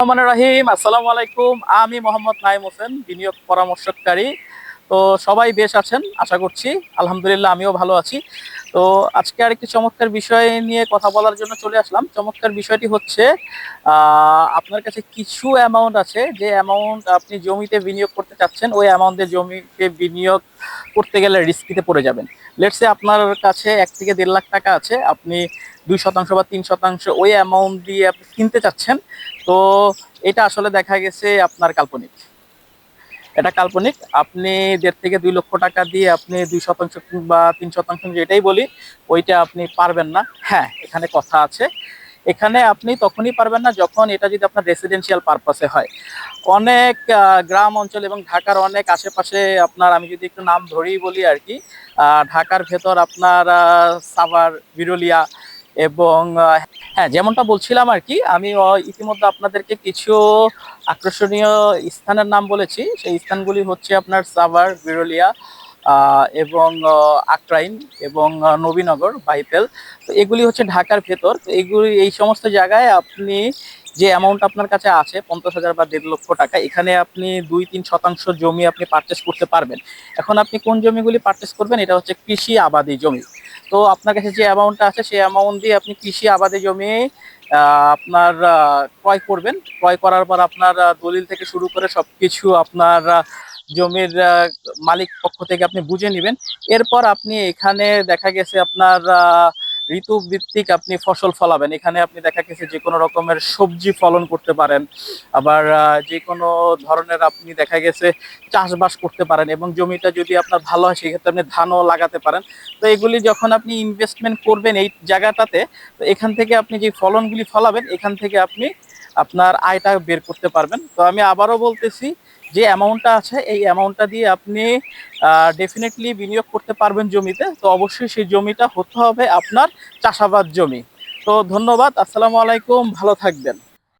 রহমান রাহিম আসসালামু আলাইকুম। আমি মোহাম্মদ নাইম হোসেন বিনিয়োগ পরামর্শকারী তো সবাই বেশ আছেন, আশা করছি। আলহামদুলিল্লাহ, আমিও ভালো আছি। তো আজকে আরেকটি চমৎকার বিষয় নিয়ে কথা বলার জন্য চলে আসলাম। চমৎকার বিষয়টি হচ্ছে আপনার কাছে কিছু অ্যামাউন্ট আছে, যে অ্যামাউন্ট আপনি জমিতে বিনিয়োগ করতে চাচ্ছেন, ওই অ্যামাউন্টে জমিতে বিনিয়োগ করতে গেলে রিস্কিতে পড়ে যাবেন। লেটসে আপনার কাছে এক থেকে দেড় লাখ টাকা আছে, আপনি দুই শতাংশ বা তিন শতাংশ ওই অ্যামাউন্ট দিয়ে আপনি কিনতে চাচ্ছেন, তো এটা আসলে দেখা গেছে আপনার কাল্পনিক। এটা কাল্পনিক। আপনি দেড় থেকে দুই লক্ষ টাকা দিয়ে আপনি দুই শতাংশ বা তিন শতাংশ যেটাই বলি, ওইটা আপনি পারবেন না। হ্যাঁ এখানে কথা আছে। এখানে আপনি তখনই পারবেন না যখন এটা যদি আপনার রেসিডেন্সিয়াল পারপাসে হয়। অনেক গ্রাম অঞ্চল এবং ঢাকার অনেক আশেপাশে আপনার, আমি যদি একটু নাম ধরেই বলি আর কি ঢাকার ভেতর আপনার সাভার, বিরলিয়া এবং হ্যাঁ যেমনটা বলছিলাম আর কি, আমি ইতিমধ্যে আপনাদেরকে কিছু আকর্ষণীয় স্থানের নাম বলেছি। সেই স্থানগুলি হচ্ছে আপনার সাভার, বিরলিয়া এবং আক্রাইন এবং নবীনগর বাইপেল তো এগুলি হচ্ছে ঢাকার ভেতর। তো এগুলি, এই সমস্ত জায়গায় আপনি যে অ্যামাউন্ট আপনার কাছে আছে, পঞ্চাশ হাজার বা দেড় লক্ষ টাকা, এখানে আপনি দুই তিন শতাংশ জমি আপনি পারচেস করতে পারবেন। এখন আপনি কোন জমিগুলি পারচেস করবেন? এটা হচ্ছে কৃষি আবাদি জমি। তো আপনার কাছে যে অ্যামাউন্টটা আছে, সেই অ্যামাউন্ট দিয়ে আপনি কৃষি আবাদে জমি আপনার ক্রয় করবেন। ক্রয় করার পর আপনার দলিল থেকে শুরু করে সব কিছু আপনার জমির মালিক পক্ষ থেকে আপনি বুঝে নেবেন। এরপর আপনি এখানে দেখা গেছে আপনার আহ, ঋতু ভিত্তিক আপনি ফসল ফলাবেন। এখানে আপনি দেখা গেছে যে কোনো রকমের সবজি ফলন করতে পারেন আবার যে কোনো ধরনের আপনি দেখা গেছে চাষবাস করতে পারেন এবং জমিটা যদি আপনার ভালো হয় সেক্ষেত্রে আপনি ধানও লাগাতে পারেন। তো এগুলি যখন আপনি ইনভেস্টমেন্ট করবেন এই জায়গাটাতে তো এখান থেকে আপনি যে ফলনগুলি ফলাবেন এখান থেকে আপনি আপনার আয়টা বের করতে পারবেন। তো আমি আবারও বলতেছি যে অ্যামাউন্টটা আছে, এই অ্যামাউন্টটা দিয়ে আপনি ডেফিনেটলি বিনিয়োগ করতে পারবেন জমিতে। তো অবশ্যই সেই জমিটা হতে হবে আপনার চাষাবাদ জমি। তো ধন্যবাদ, আসসালামু আলাইকুম, ভালো থাকবেন।